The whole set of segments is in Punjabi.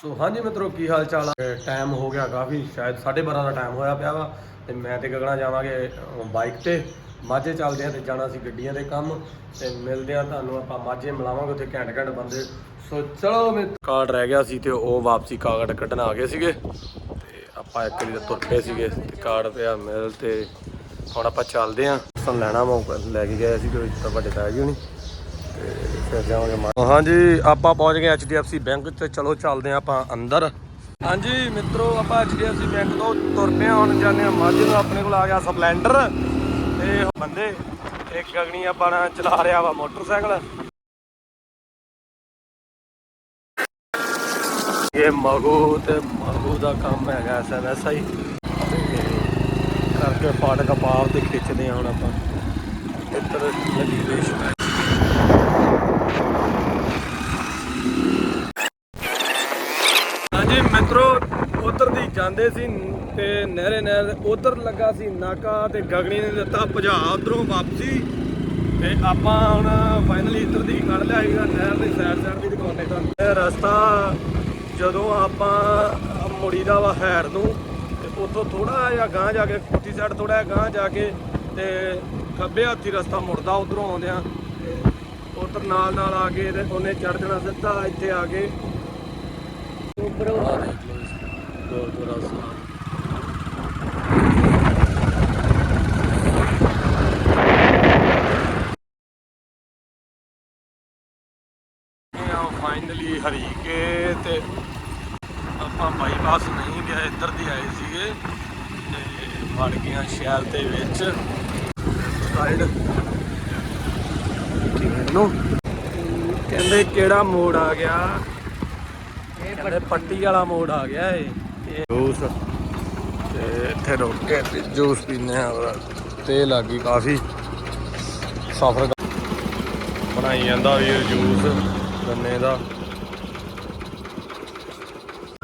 ਸੋ ਹਾਂਜੀ ਮਿੱਤਰੋ ਕੀ ਹਾਲ ਚਾਲ ਆ ਟਾਈਮ ਹੋ ਗਿਆ ਕਾਫੀ ਸ਼ਾਇਦ 12:30 ਦਾ ਟਾਈਮ ਹੋਇਆ ਪਿਆ ਵਾ। ਤੇ ਮੈਂ ਤੇ ਗਗਣਾ ਜਾਵਾਂਗੇ ਬਾਈਕ ਤੇ। ਮਾਝੇ ਚੱਲਦੇ ਆ ਤੇ ਜਾਣਾ ਸੀ ਗੱਡੀਆਂ ਦੇ ਕੰਮ। ਤੇ ਮਿਲਦੇ ਆ ਤੁਹਾਨੂੰ ਆਪਾਂ ਮਾਝੇ ਮਿਲਾਵਾਂਗੇ ਉੱਥੇ ਘੈਂਟ ਘੈਂਟ ਬੰਦੇ। ਸੋ ਚਲੋ ਮੈਂ ਕਾਰਡ ਰਹਿ ਗਿਆ ਸੀ ਤੇ ਉਹ ਵਾਪਸੀ ਕਾਗੜ ਕੱਢਣ ਆ ਗਏ ਸੀਗੇ। ਤੇ ਆਪਾਂ ਇੱਕ ਵਾਰੀ ਤਾਂ ਤੁਰ ਪਏ ਸੀਗੇ। ਤੇ ਕਾਰਡ ਪਿਆ ਮਿਲ ਤੇ ਹੁਣ ਆਪਾਂ ਚੱਲਦੇ ਆ ਸਨ ਲੈਣਾ ਮੌਕਾ ਲੈ ਕੇ ਗਏ ਸੀ ਕੋਈ ਤਾਂ ਵੱਡੇ ਤਾਇਆ ਜੀ ਹੋਣੀ। ਤੇ ਫਿਰ ਜਾਵਾਂਗੇ ਹਾਂਜੀ, ਆਪਾਂ ਪਹੁੰਚ ਗਏ HDFC ਬੈਂਕ ਤੇ। ਚਲੋ, ਚੱਲਦੇ ਹਾਂ ਆਪਾਂ ਅੰਦਰ। ਹਾਂਜੀ, ਮਿੱਤਰੋ, ਆਪਾਂ HDFC ਬੈਂਕ ਤੋਂ ਤੁਰ ਪਏ ਹੁਣ ਜਾਂਦੇ ਹਾਂ ਮਾਝੇ ਨੂੰ ਆਪਣੇ ਕੋਲ ਆ ਗਿਆ ਸਪਲੈਂਡਰ। ਤੇ ਬੰਦੇ, ਇੱਕ ਗਗਣੀ ਆਪਾਂ ਚਲਾ ਰਿਹਾ ਵਾ ਮੋਟਰਸਾਈਕਲ। ਇਹ ਮਗੂ ਤੇ ਮਗੂ ਦਾ ਕੰਮ ਹੈਗਾ ਐਸਐਮਐਸਆਈ ਕਰਕੇ ਫਾਟਕ ਪਾਰ ਤੇ ਖਿੱਚਦੇ ਹਾਂ ਹੁਣ ਆਪਾਂ। ਇੱਧਰ ਲੱਗੀ ਰੇਸ਼ ਹਾਂਜੀ ਮਿੱਤਰੋ ਉਧਰ ਦੀ ਜਾਂਦੇ ਸੀ ਤੇ ਨਹਿਰੇ ਨਹਿਰ ਉਧਰ ਲੱਗਾ ਸੀ ਨਾਕਾ ਤੇ ਗਗਨੀ ਨੇ ਦਿੱਤਾ ਭਜਾ, ਉਧਰੋਂ ਵਾਪਸੀ ਤੇ ਆਪਾਂ ਹੁਣ ਫਾਈਨਲੀ ਇੱਧਰ ਦੀ ਕੱਢ ਲਿਆ ਸੀਗਾ ਨਹਿਰ ਦੇ ਸਾਈਡ ਸਾਈਡ ਦੀ ਦੁਕਾਨੇ ਦਾ ਇਹ ਰਸਤਾ ਜਦੋਂ ਆਪਾਂ ਮੁੜੀ ਦਾ ਵਾ ਹੈਰ ਨੂੰ, ਤੇ ਉੱਥੋਂ ਥੋੜਾ ਜਿਹਾ ਗਾਂ ਜਾ ਕੇ, ਕੁੱਤੀ ਸਾਈਡ ਥੋੜਾ ਜਿਹਾ ਗਾਂ ਜਾ ਕੇ ਤੇ ਖੱਬੇ ਹੱਥੀ ਰਸਤਾ ਮੁੜਦਾ, ਉਧਰੋਂ ਆਉਂਦਿਆਂ। ਉਧਰ ਨਾਲ ਨਾਲ ਆ ਕੇ ਤੇ ਉਹਨੇ ਚੜ ਜਾਣਾ ਸਿੱਧਾ ਇੱਥੇ ਆ ਕੇ। ਉੱਪਰ। ਗੁਰਦੁਆਰਾ ਸਾਹਿਬ ਫਾਈਨਲੀ ਹਰੀਕੇ ਤੇ ਆਪਾਂ ਬਾਈਪਾਸ ਨਹੀਂ ਗਏ ਇੱਧਰ ਦੀ ਆਏ ਸੀਗੇ ਤੇ ਵੜ ਗਿਆ ਸ਼ਹਿਰ ਦੇ ਵਿੱਚ। ਸਾਈਡ ਨੂੰ? ਕਹਿੰਦੇ ਕਿਹੜਾ ਮੋੜ ਆ ਗਿਆ? ਕਹਿੰਦੇ ਪੱਟੀ ਵਾਲਾ ਮੋੜ ਆ ਗਿਆ ਇਹ। ਇਹ ਜੂਸ। ਤੇ ਇੱਥੇ ਰੁਕ ਕੇ ਤੇ ਜੂਸ ਪੀਨੇ ਆ ਔਰ ਤੇ ਲੱਗੀ ਕਾਫੀ। ਸਫਰ ਬਣਾਈ ਜਾਂਦਾ ਵੀਰ ਜੂਸ, ਗੰਨੇ ਦਾ।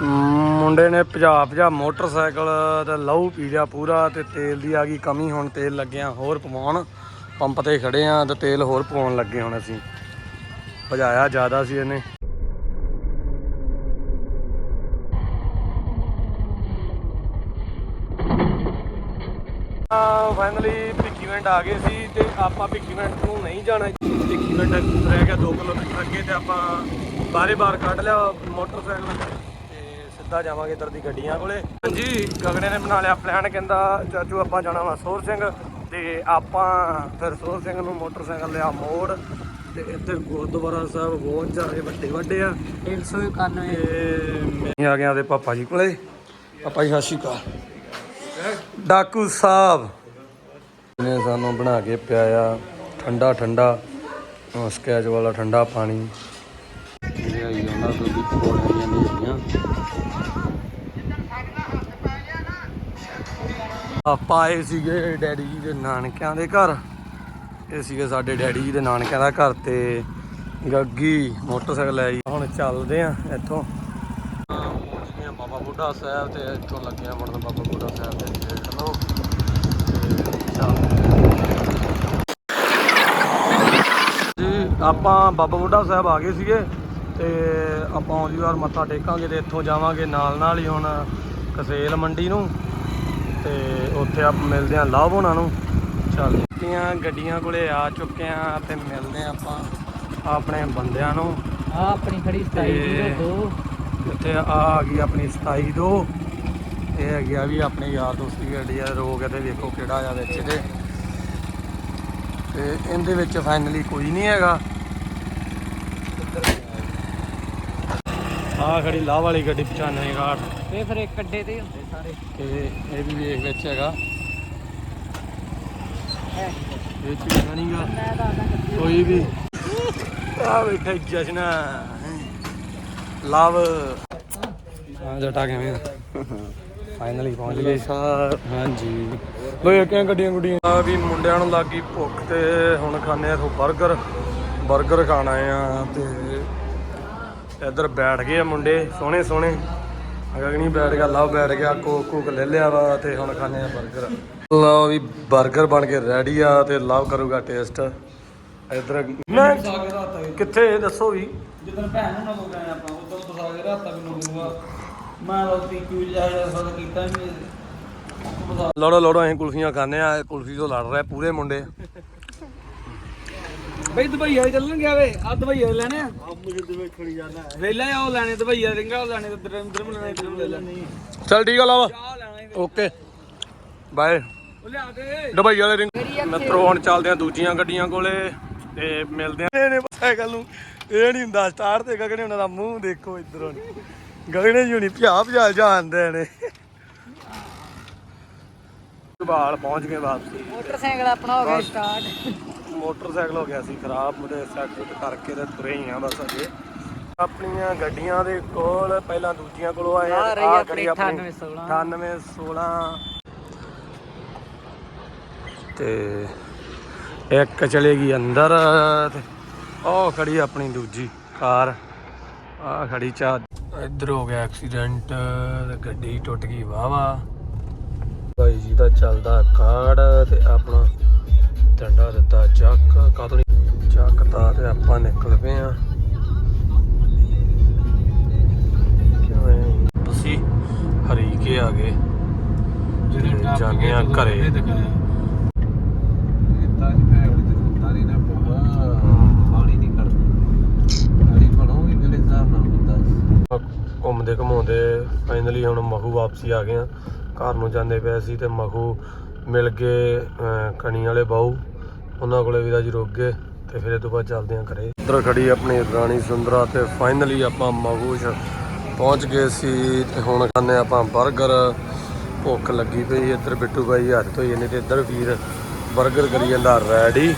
ਮੁੰਡੇ ਨੇ ਭਜਾ ਭਜਾ ਮੋਟਰਸਾਈਕਲ ਤੇ ਲਹੂ ਪੀ ਲਿਆ ਪੂਰਾ ਤੇ ਤੇਲ ਦੀ ਆ ਗਈ ਕਮੀ, ਹੁਣ ਤੇਲ ਲੱਗਿਆ ਹੋਰ ਪਵਾਉਣ। ਪੰਪ ਤੇ ਖੜੇ ਆ ਤੇ ਤੇਲ ਹੋਰ ਪਵਾਉਣ ਲੱਗੇ ਹੁਣ ਅਸੀਂ। ਭਜਾਇਆ ਜ਼ਿਆਦਾ ਸੀ ਇਹਨੇ। ਫਾਈਨਲੀ ਭਿੱਖੀਵਿੰਡ ਆ ਗਏ ਸੀ ਤੇ ਆਪਾਂ ਭਿੱਖੀਵਿੰਡ ਨੂੰ ਨਹੀਂ ਜਾਣਾ। ਭਿੱਖੀਵਿੰਡ ਰਹਿ ਗਿਆ 2 ਕਿਲੋਮੀਟਰ ਅੱਗੇ ਤੇ ਆਪਾਂ ਬਾਰੇ ਬਾਰ ਕੱਢ ਲਿਆ ਮੋਟਰਸਾਈਕਲ ਤੇ ਸਿੱਧਾ ਜਾਵਾਂਗੇ ਇੱਧਰ ਦੀ ਗੱਡੀਆਂ ਕੋਲੇ। ਹਾਂਜੀ ਗਗਨੇ ਨੇ ਬਣਾ ਲਿਆ ਪਲਾਨ ਕਹਿੰਦਾ ਚਾਚੂ ਆਪਾਂ ਜਾਣਾ ਵਾ ਸੋਰ ਸਿੰਘ ਤੇ ਆਪਾਂ ਫਿਰ ਸੋਰ ਸਿੰਘ ਨੂੰ ਮੋਟਰਸਾਈਕਲ ਲਿਆ ਮੋੜ ਤੇ ਇੱਧਰ ਗੁਰਦੁਆਰਾ ਸਾਹਿਬ ਬਹੁਤ ਜ਼ਿਆਦਾ ਵੱਡੇ ਵੱਡੇ ਆ। 391 ਤੇ ਮੈਂ ਆ ਗਿਆ ਤੇ ਪਾਪਾ ਜੀ ਕੋਲੇ। ਪਾਪਾ ਜੀ ਸਤਿ ਸ਼੍ਰੀ ਅਕਾਲ। ਡਾਕੂ ਸਾਹਿਬ। ਨੇ ਸਾਨੂੰ ਬਣਾ ਕੇ ਪਿਆਇਆ ਠੰਡਾ ਠੰਡਾ ਸਕੈਚ ਵਾਲਾ ਠੰਡਾ ਪਾਣੀ। ਇਹ ਆਈ ਉਹਨਾਂ ਤੋਂ ਵੀ ਪਕੌੜੀਆਂ ਨਹੀਂ ਹੈਗੀਆਂ ਆਪਾਂ ਆਏ ਸੀਗੇ ਡੈਡੀ ਜੀ ਦੇ ਨਾਨਕਿਆਂ ਦੇ ਘਰ। ਇਹ ਸੀਗੇ ਸਾਡੇ ਡੈਡੀ ਜੀ ਦੇ ਨਾਨਕਿਆਂ ਦਾ ਘਰ ਤੇ ਗੱਗੀ ਮੋਟਰਸਾਈਕਲ ਆਈ। ਹੁਣ ਚੱਲਦੇ ਆ ਇੱਥੋਂ। ਬਾਬਾ ਬੁੱਢਾ ਸਾਹਿਬ ਤੇ ਇੱਥੋਂ ਲੱਗੇ ਆ ਮੁੜਨ ਬਾਬਾ ਬੁੱਢਾ ਸਾਹਿਬ ਦੇ ਆ। ਜੀ ਆਪਾਂ ਬਾਬਾ ਬੁੱਢਾ ਸਾਹਿਬ ਆ ਗਏ ਸੀਗੇ ਤੇ ਆਪਾਂ ਆਉਂਦੀ ਵਾਰ ਮੱਥਾ ਟੇਕਾਂਗੇ ਤੇ ਇੱਥੋਂ ਜਾਵਾਂਗੇ ਨਾਲ ਨਾਲ ਹੀ ਹੁਣ ਕਸੇਲ ਮੰਡੀ ਨੂੰ ਤੇ ਉੱਥੇ ਆਪ ਮਿਲਦੇ ਆ ਲਾਭ ਹੋਣਾ ਨੂੰ। ਚੱਲ ਦੀਆਂ ਗੱਡੀਆਂ ਕੋਲੇ ਆ ਚੁੱਕੇ ਆ ਤੇ ਮਿਲਦੇ ਆ ਆਪਾਂ ਆਪਣੇ ਬੰਦਿਆਂ ਨੂੰ। ਆ ਆਪਣੀ ਖੜੀ 2702 ਇੱਥੇ ਆ ਆ ਗਈ ਆਪਣੀ 27 ਦੋ। ਇਹ ਹੈਗੀ ਆ ਵੀ ਆਪਣੇ ਯਾਰ ਦੋਸਤ ਦੀ ਗੱਡੀ ਆ ਰੋਗ ਤੇ ਵੇਖੋ ਕਿਹੜਾ ਆ ਵਿੱਚ ਇਹਦੇ ਤੇ ਇਹਦੇ ਵਿੱਚ ਫਾਈਨਲੀ ਕੋਈ ਨਹੀਂ ਹੈਗਾ। ਆ ਖੜੀ ਲਾਹ ਵਾਲੀ ਗੱਡੀ 95 ਗਾੜ ਇਹ ਫਿਰ ਇੱਕ ਅੱਡੇ ਤੇ ਹੁੰਦੇ ਸਾਰੇ। ਤੇ ਇਹ ਵੀ ਵੇਖ ਵਿੱਚ ਹੈਗਾ। ਇਹ ਇਹ ਚ ਨਹੀਂਗਾ ਤਾਂ ਕੋਈ ਵੀ। ਆ ਬੈਠਾ ਜਸ਼ਨ। ਲਵ। ਹਾਂ ਜਟਾ ਕਿਵੇਂ ਫਾਈਨਲੀ ਪਹੁੰਚ ਗਏ। ਸਾਰ ਹਾਂਜੀ। ਲੋ ਕਿਵੇਂ ਗੱਡੀਆਂ ਗੁੱਡੀਆਂ? ਆ ਵੀ ਮੁੰਡਿਆਂ ਨੂੰ ਲੱਗੀ ਭੁੱਖ ਤੇ ਹੁਣ ਖਾਣੇ ਆ ਤੋਂ 버ਗਰ 버ਗਰ ਖਾਣ ਆ ਤੇ ਇੱਧਰ ਬੈਠ ਗਏ ਆ ਮੁੰਡੇ ਸੋਹਣੇ ਸੋਹਣੇ। ਅਗਗਣੀ ਬੈਠ ਗਿਆ ਲਵ ਬੈਠ ਗਿਆ ਕੋਕ ਕੋਕ ਲੈ ਲਿਆ ਵਾ ਤੇ ਹੁਣ ਖਾਣੇ ਆ 버ਗਰ ਲਓ ਵੀ 버ਗਰ ਬਣ ਕੇ ਰੈਡੀ ਆ ਤੇ ਲਵ ਕਰੂਗਾ ਟੇਸਟ ਇੱਧਰ ਮੈਂ ਕਿੱਥੇ ਦੱਸੋ ਵੀ। ਜਦੋਂ ਭੈਣ ਨੂੰ ਨਾ ਬੋਲਿਆ ਆਪਾਂ ਉਦੋਂ ਬਸਾਗੇ ਰਾਤਾ ਵੀ ਨੂੰ ਹੋਊਗਾ ਮੈਂ ਸਦ ਕੀਤਾ ਲੜੋ ਲੜੋ ਅਸੀਂ ਕੁਲਫੀਆਂ ਖਾਣੇ ਆ ਕੁਲਫੀ ਤੋਂ ਲੜ ਰਹੇ ਪੂਰੇ ਮੁੰਡੇ। ਬਈ ਦੁਬਈ ਵਾਲੇ ਚੱਲਣ ਗਿਆ ਵੇ ਆ ਦੁਬਈ ਵਾਲੇ ਲੈਣੇ ਆ। ਆ ਮੁਝੇ ਦੁਬਈ ਖੜੀ ਜਾਣਾ ਹੈ। ਵੇਲਾ ਉਹ ਲੈਣੇ ਦੁਬਈ ਵਾਲੇ ਰਿੰਗਾ ਉਹ ਲੈਣੇ ਤੇ ਦਰਮ ਲੈਣੇ ਦਰਮ ਲੈ ਲੈਣੇ ਚਲ ਠੀਕ ਆ ਲਾਵਾ ਆ ਓਕੇ। ਬਾਏ। ਉਹ ਲਿਆ ਦੇ ਦੁਬਈ ਵਾਲੇ ਰਿੰਗ ਮਿੱਤਰੋ ਹੁਣ ਚੱਲਦੇ ਆ ਦੂਜੀਆਂ ਗੱਡੀਆਂ ਕੋਲੇ ਤੇ ਮਿਲਦੇ ਆ ਨੇ ਸਾਈਕਲ ਨੂੰ ਇਹ ਨਹੀਂ ਹੁੰਦਾ ਸਟਾਰਟ ਤੇ ਗਗਨੇ ਉਹਨਾਂ ਦਾ ਮੂੰਹ ਦੇਖੋ ਇਧਰੋਂ। ਗਗਨੇ ਜੀ ਹੁਣੀ ਭਿਆ ਭਜਾ ਜਾਂਦੇ ਨੇ। ਬਾਲ ਪਹੁੰਚ ਗਏ ਵਾਪਸੀ। ਮੋਟਰਸਾਈਕਲ ਆਪਣਾ ਹੋ ਗਿਆ ਸਟਾਰਟ ਮੋਟਰਸਾਈਕਲ ਹੋ ਗਿਆ ਸੀ ਖਰਾਬ ਉਹਦੇ ਸੈਕਟ ਕਰਕੇ ਤੇ ਤੁਰੇ ਹੀ ਆ ਬਸ ਅਜੇ ਆਪਣੀਆਂ ਗੱਡੀਆਂ ਦੇ ਕੋਲ ਪਹਿਲਾਂ ਦੂਜੀਆਂ ਕੋਲੋਂ ਆਏ ਆ ਰਹੀ ਆਪਣੀ ਖੜੀ ਆਪਣੀ 9816 9816 ਤੇ ਇੱਕ ਚਲੇਗੀ ਅੰਦਰ ਤੇ ਉਹ ਖੜੀ ਆਪਣੀ ਦੂਜੀ ਕਾਰ। ਆ ਖੜੀ ਚਾ ਇੱਧਰ ਹੋ ਗਿਆ ਐਕਸੀਡੈਂਟ ਗੱਡੀ ਟੁੱਟ ਗਈ ਵਾਵਾ ਭਾਈ ਜੀ ਦਾ ਚੱਲਦਾ ਕਾਰਡ ਤੇ ਆਪਣਾ ਡੰਡਾ ਦਿੱਤਾ ਚੱਕ ਕਾਤੋਂ ਨਹੀਂ? ਚੱਕਤਾ ਤੇ ਆਪਾਂ ਨਿਕਲ ਪਏ ਆ ਕਿਵੇਂ ਅਸੀਂ ਹਰੀਕੇ ਆ ਗਏ ਤੇ ਜਾਂਦੇ ਆ ਘਰੇ ਤਾਂ ਜੀ ਮੈਂ ਉਹਦੀ ਤੇ ਹੁੰਦਾ ਨਹੀਂ ਨਾ ਬਹੁਤ ਪਾਣੀ ਨਹੀਂ ਕਰਦਾ ਗਾੜੀ ਬਣਾਉਗੀ ਕਿਹੜੇ ਹਿਸਾਬ ਨਾਲ ਹੁੰਦਾ ਘੁੰਮਦੇ ਘੁਮਾਉਂਦੇ ਫਾਈਨਲੀ ਹੁਣ ਮਹੂ ਵਾਪਸੀ ਆ ਗਏ ਆ। ਘਰ ਨੂੰ ਜਾਂਦੇ ਪਏ ਸੀ ਤੇ ਮਹੂ ਮਿਲ ਗਏ ਕਣੀ ਵਾਲੇ ਬਾਉ ਉਹਨਾਂ ਕੋਲੇ ਵੀ ਅੱਜ ਰੁਕ ਗਏ ਤੇ ਫਿਰ ਇਹ ਤੋਂ ਬਾਅਦ ਚੱਲਦੇ ਆ ਘਰੇ। ਇੱਧਰ ਖੜੀ ਆਪਣੀ ਰਾਣੀ ਸੁੰਦਰਾ ਤੇ ਫਾਈਨਲੀ ਆਪਾਂ ਮਖੂ ਪਹੁੰਚ ਗਏ ਸੀ ਤੇ ਹੁਣ ਖਾਣੇ ਆਪਾਂ 버ਗਰ ਭੁੱਖ ਲੱਗੀ ਪਈ ਇੱਧਰ ਬਿੱਟੂ ਬਾਈ ਹੱਥ ਧੋਈ ਨੇ ਤੇ ਇੱਧਰ ਵੀਰ 버ਗਰ ਕਰੀ ਜਾਂਦਾ ਰੈਡੀ।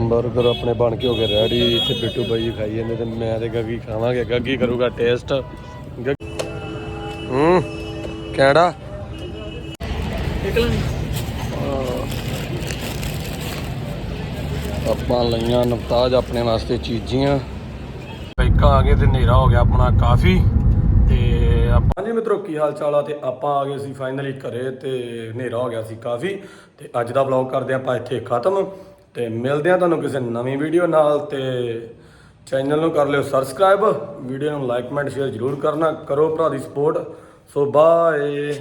ਬਰਗਰ ਆਪਣੇ ਬਣ ਕੇ ਹੋ ਗਏ ਰੈਡੀ ਇੱਥੇ ਬਿੱਟੂ ਬਾਈ ਖਾਈ ਜਾਂਦੇ ਤੇ ਮੈਂ ਤੇ ਗੱਗੀ ਖਾਵਾਂਗੇ। ਗੱਗੀ ਕਰੂਗਾ ਟੇਸਟ। ਹੂੰ ਕਿਹੜਾ? ਆਪਾਂ ਲਈਆਂ ਨਵਤਾਜ ਆਪਣੇ ਵਾਸਤੇ ਚੀਜ਼ੀਆਂ। ਬਾਈਕਾਂ ਆ ਗਏ ਤੇ ਹਨੇਰਾ ਹੋ ਗਿਆ ਆਪਣਾ ਕਾਫੀ। ਤੇ ਆਪਾਂ ਹਾਂਜੀ ਮਿੱਤਰੋ ਕੀ ਹਾਲ ਚਾਲ ਆ? ਤੇ ਆਪਾਂ ਆ ਗਏ ਸੀ ਫਾਈਨਲੀ ਘਰੇ ਤੇ ਹਨੇਰਾ ਹੋ ਗਿਆ ਸੀ ਕਾਫੀ। ਤੇ ਅੱਜ ਦਾ ਵਲੌਗ ਕਰਦੇ ਆਪਾਂ ਇੱਥੇ ਖਤਮ। ਤੇ ਮਿਲਦੇ ਆ ਤੁਹਾਨੂੰ ਕਿਸੇ ਨਵੀਂ ਵੀਡੀਓ ਨਾਲ ਤੇ ਚੈਨਲ ਨੂੰ ਕਰ ਲਿਓ ਸਬਸਕ੍ਰਾਈਬ ਵੀਡੀਓ ਨੂੰ ਲਾਈਕ ਕਮੈਂਟ ਸ਼ੇਅਰ ਜ਼ਰੂਰ ਕਰਨਾ, ਕਰੋ ਭਰਾ ਦੀ ਸਪੋਰਟ ਸੋ ਬਾਏ